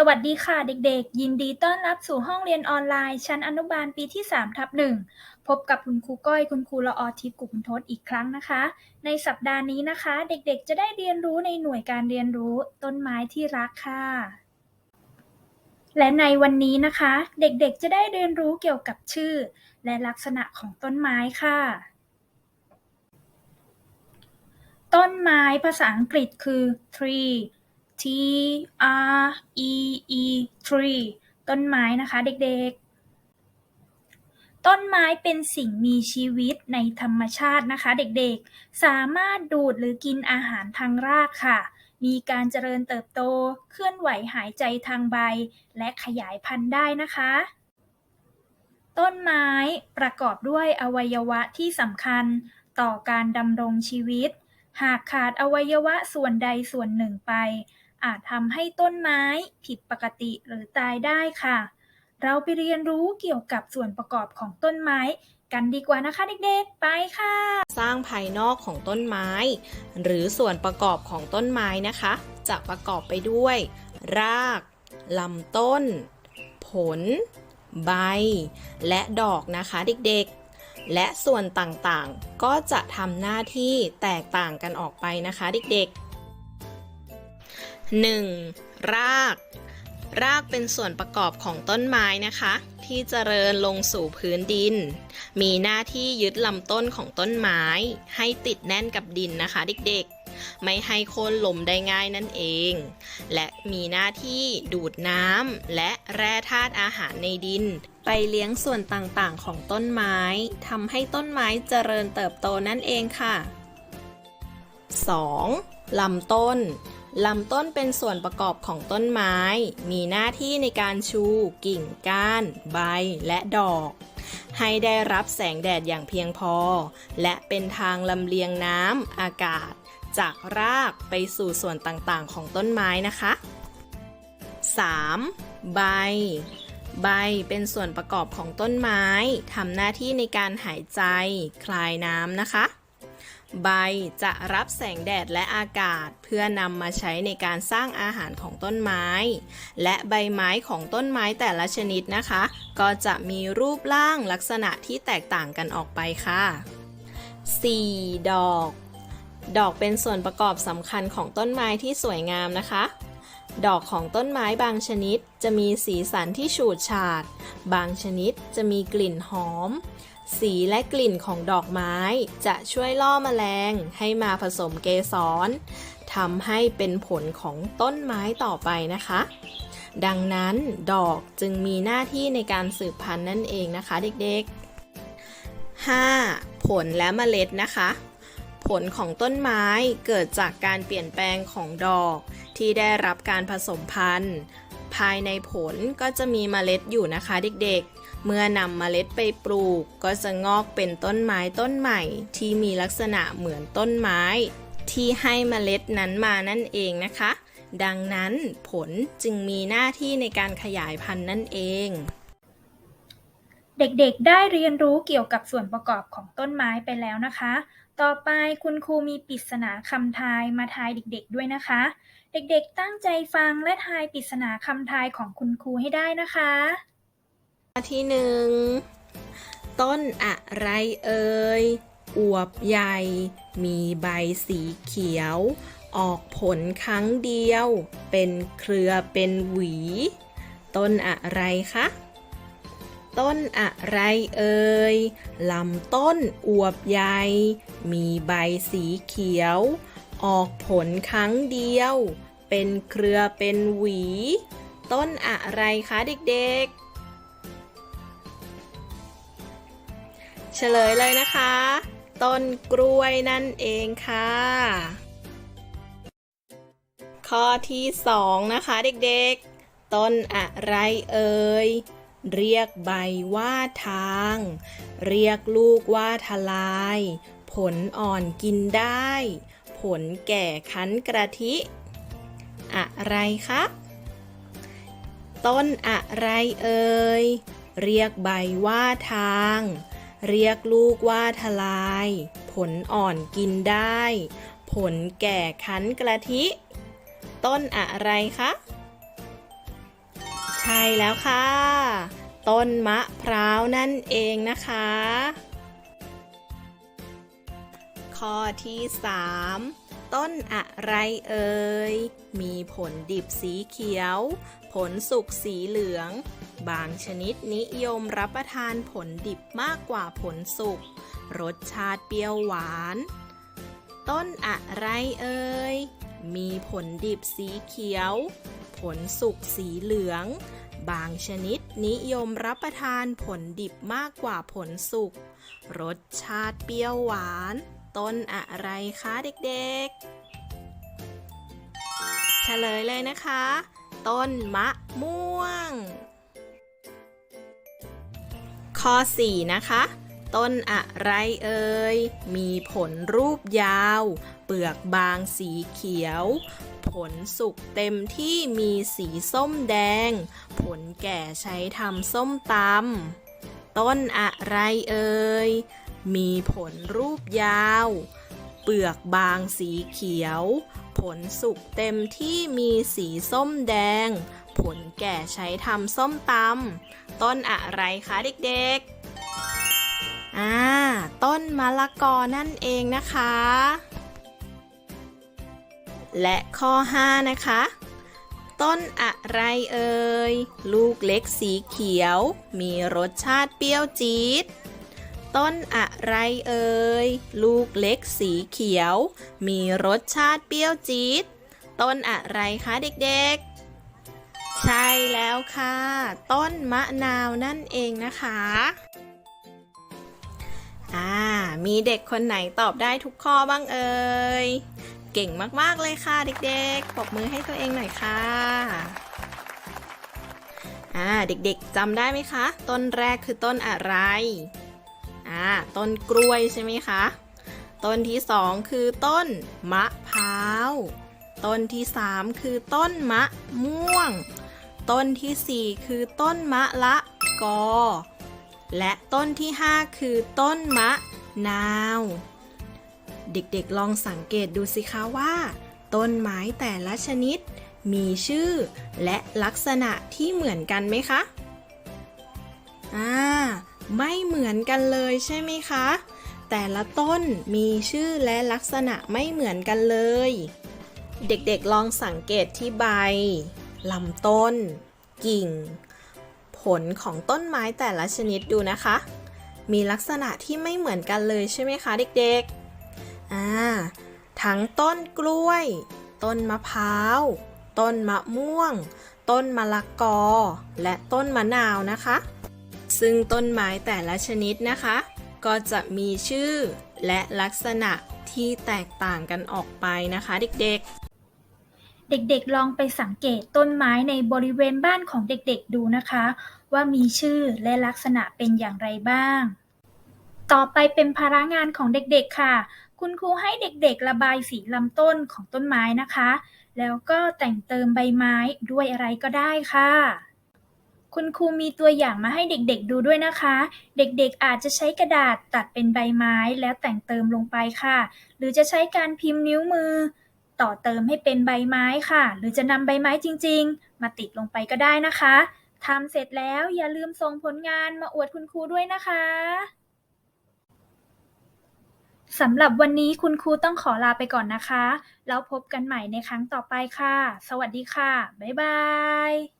สวัสดีค่ะเด็กๆ ยินดีต้อนรับสู่ห้องเรียนออนไลน์ ชั้นอนุบาลปีที่3ทับหนึ่งพบกับคุณครูก้อยคุณครูละออทิพย์กุคุณทศอีกครั้งนะคะ ในสัปดาห์นี้นะคะ เด็กๆ จะได้เรียนรู้ในหน่วยการเรียนรู้ต้นไม้ที่รักค่ะ และในวันนี้นะคะ เด็กๆ จะได้เรียนรู้เกี่ยวกับชื่อ และลักษณะของต้นไม้ค่ะ ต้นไม้ภาษาอังกฤษคือ tree T R E E tree ต้นไม้นะคะเด็กๆ ต้นไม้เป็นสิ่งมีชีวิตในธรรมชาตินะคะเด็กๆ สามารถดูดหรือกินอาหารทางรากค่ะ มีการเจริญเติบโต เคลื่อนไหวหายใจทางใบ และขยายพันธุ์ได้นะคะ ต้นไม้ประกอบด้วยอวัยวะที่สำคัญต่อการดำรงชีวิต หากขาดอวัยวะส่วนใดส่วนหนึ่งไป อาจทำให้ต้นไม้ผิดปกติหรือตายได้ค่ะ เราไปเรียนรู้เกี่ยวกับส่วนประกอบของต้นไม้กันดีกว่านะคะเด็กๆ ไปค่ะ สร้างภายนอกของต้นไม้ หรือส่วนประกอบของต้นไม้นะคะ จะประกอบไปด้วย รากลำต้น ผล ใบ และดอกนะคะเด็กๆ และส่วนต่างๆ ก็จะทำหน้าที่แตกต่างกันออกไปนะคะเด็กๆ 1. ราก รากเป็นส่วนประกอบของต้นไม้นะคะ ที่เจริญลงสู่พื้นดิน มีหน้าที่ยึดลำต้นของต้นไม้ ให้ติดแน่นกับดินนะคะเด็กๆ ไม่ให้โค่นลมได้ง่ายนั่นเอง และมีหน้าที่ดูดน้ำและแร่ธาตุอาหารในดิน ไปเลี้ยงส่วนต่างๆของต้นไม้ทำให้ต้นไม้เจริญเติบโตนั่นเองค่ะ 2. ลำต้น ลำต้นเป็นส่วนประกอบของต้นไม้ มีหน้าที่ในการชู กิ่งก้าน ใบ และดอก ให้ได้รับแสงแดดอย่างเพียงพอ และเป็นทางลำเลียงน้ำอากาศ จากรากไปสู่ส่วนต่างๆ ของต้นไม้นะคะ 3. ใบ ใบเป็นส่วนประกอบของต้นไม้ทำหน้าที่ในการหายใจ คลายน้ำนะคะ ใบจะรับแสงแดดและอากาศ เพื่อนำมาใช้ในการสร้างอาหารของต้นไม้ และใบไม้ของต้นไม้แต่ละชนิดนะคะ ก็จะมีรูปร่างลักษณะที่แตกต่างกันออกไปค่ะ 4. ดอก ดอกเป็นส่วนประกอบสำคัญของต้นไม้ที่สวยงามนะคะ ดอกของต้นไม้บางชนิดจะมีสีสันที่ฉูดฉาด บางชนิดจะมีกลิ่นหอม สีและกลิ่นของดอกไม้ จะช่วยล่อแมลงให้มาผสมเกสรทำให้เป็นผลของต้นไม้ต่อไปนะคะ ดังนั้นดอกจึงมีหน้าที่ในการสืบพันธุ์นั่นเองนะคะเด็กๆ 5. ผลและเมล็ดนะคะ ผลของต้นไม้เกิดจากการเปลี่ยนแปลงของดอก ที่ได้รับการผสมพันธุ์ ภายในผลก็จะมีเมล็ดอยู่นะคะเด็กๆ เมื่อนำเมล็ดไปปลูก ก็จะงอกเป็นต้นไม้ต้นใหม่ ที่มีลักษณะเหมือนต้นไม้ ที่ให้เมล็ดนั้นมานั่นเองนะคะ ดังนั้นผลจึงมีหน้าที่ในการขยายพันธุ์นั่นเอง เด็กๆ ได้เรียนรู้เกี่ยวกับส่วนประกอบของต้นไม้ไปแล้วนะคะ ต่อไปคุณครูมีปริศนาคำทายมาทายเด็กๆด้วยนะคะ เด็กๆตั้งใจฟังและทายปริศนาคำทายของคุณครูให้ได้นะคะ ที่หนึ่งต้นอะไรเอ่ย อวบใหญ่ มีใบสีเขียว ออกผลครั้งเดียว เป็นเครือเป็นหวี ต้นอะไรคะ ต้นอะไรเอ่ย ลำต้นอวบใหญ่ มีใบสีเขียว ออกผลครั้งเดียว เป็นเครือเป็นหวี ต้นอะไรคะเด็กๆ เฉลยเลยนะคะ ต้นกล้วยนั่นเองค่ะ ข้อที่สองนะคะเด็กๆ ต้นอะไรเอ่ยเรียกใบว่าทาง เรียกลูกว่าทลาย ผลอ่อนกินได้ ผลแก่คั้นกะทิ อะไรคะต้นอะไรเอ่ยเรียกใบว่าทาง เรียกลูกว่าทลาย ผลอ่อนกินได้ ผลแก่คั้นกะทิ ต้นอะไรคะ ใช่แล้วค่ะ ต้นมะพร้าวนั่นเองนะคะ ข้อที่ 3ต้นอะไรเอ่ย มีผลดิบสีเขียว ผลสุกสีเหลือง บางชนิดนิยมรับประทานผลดิบมากกว่าผลสุก รสชาติเปรี้ยวหวาน ต้นอะไรเอ่ย มีผลดิบสีเขียว ผลสุกสีเหลือง บางชนิดนิยมรับประทานผลดิบมากกว่าผลสุก รสชาติเปรี้ยวหวาน ต้นอะไรคะเด็กๆ เฉลยเลยนะคะ ต้นมะม่วง ข้อ 4 นะคะ ต้นอะไรเอ่ย มีผลรูปยาว เปลือกบางสีเขียว ผลสุกเต็มที่มีสีส้มแดง ผลแก่ใช้ทำส้มตำต้นอะไรเอ่ย มีผลรูปยาว เปลือกบางสีเขียว ผลสุกเต็มที่มีสีส้มแดง ผลแก่ใช้ทำส้มตำต้นอะไรคะเด็กๆ อ่า ต้นมะละกอนั่นเองนะคะ และข้อ 5 นะคะ ต้นอะไรเอ่ย ลูกเล็กสีเขียว มีรสชาติเปรี้ยวจี๊ดต้นอะไรเอ่ย ลูกเล็กสีเขียว มีรสชาติเปรี้ยวจี๊ด ต้นอะไรคะเด็กๆ ใช่แล้วค่ะ ต้นมะนาวนั่นเองนะคะ อ่า มีเด็กคนไหนตอบได้ทุกข้อบ้างเอ่ย เก่งมากๆเลยค่ะเด็กๆปรบมือให้ตัวเองหน่อยค่ะ อ่า เด็กๆจำได้ไหมคะ ต้นแรกคือต้นอะไร อ่า ต้นกล้วยใช่ไหมคะ ต้นที่สองคือต้นมะพร้าวต้นที่สามคือต้นมะม่วง ต้นที่สี่คือต้นมะละกอ และต้นที่ห้าคือต้นมะนาว เด็กๆลองสังเกตดูสิคะว่า ต้นไม้แต่ละชนิด มีชื่อ และลักษณะที่เหมือนกันไหมคะ อ่า ไม่เหมือนกันเลยใช่ไหมคะ แต่ละต้นมีชื่อและลักษณะไม่เหมือนกันเลย เด็กๆลองสังเกตที่ใบ ลำต้น กิ่ง ผลของต้นไม้แต่ละชนิดดูนะคะ มีลักษณะที่ไม่เหมือนกันเลยใช่ไหมคะเด็กๆอ่าทั้งต้นกล้วย ต้นมะพร้าว ต้นมะม่วง ต้นมะละกอ และต้นมะนาวนะคะ ซึ่งต้นไม้แต่ละชนิดนะคะ ก็จะมีชื่อและลักษณะที่แตกต่างกันออกไปนะคะเด็กๆ เด็กๆ ลองไปสังเกตต้นไม้ในบริเวณบ้านของเด็กๆ ดูนะคะ ว่ามีชื่อและลักษณะเป็นอย่างไรบ้าง ต่อไปเป็นภาระงานของเด็กๆ ค่ะ คุณครูให้เด็กๆ ระบายสีลำต้นของต้นไม้นะคะ แล้วก็แต่งเติมใบไม้ด้วยอะไรก็ได้ค่ะ คุณครูมีตัวอย่างมาให้เด็กๆ ดูด้วยนะคะ เด็กๆ อาจจะใช้กระดาษตัดเป็นใบไม้แล้วแต่งเติมลงไปค่ะ หรือจะใช้การพิมพ์นิ้วมือ ต่อเติมให้เป็นใบไม้ค่ะ หรือจะนำใบไม้จริง ๆ มาติดลงไปก็ได้นะคะทำเสร็จแล้วอย่าลืมส่งผลงานมาอวดคุณครูด้วยนะคะสำหรับวันนี้คุณครูต้องขอลาไปก่อนนะคะ แล้วพบกันใหม่ในครั้งต่อไปค่ะ สวัสดีค่ะ บ๊ายบาย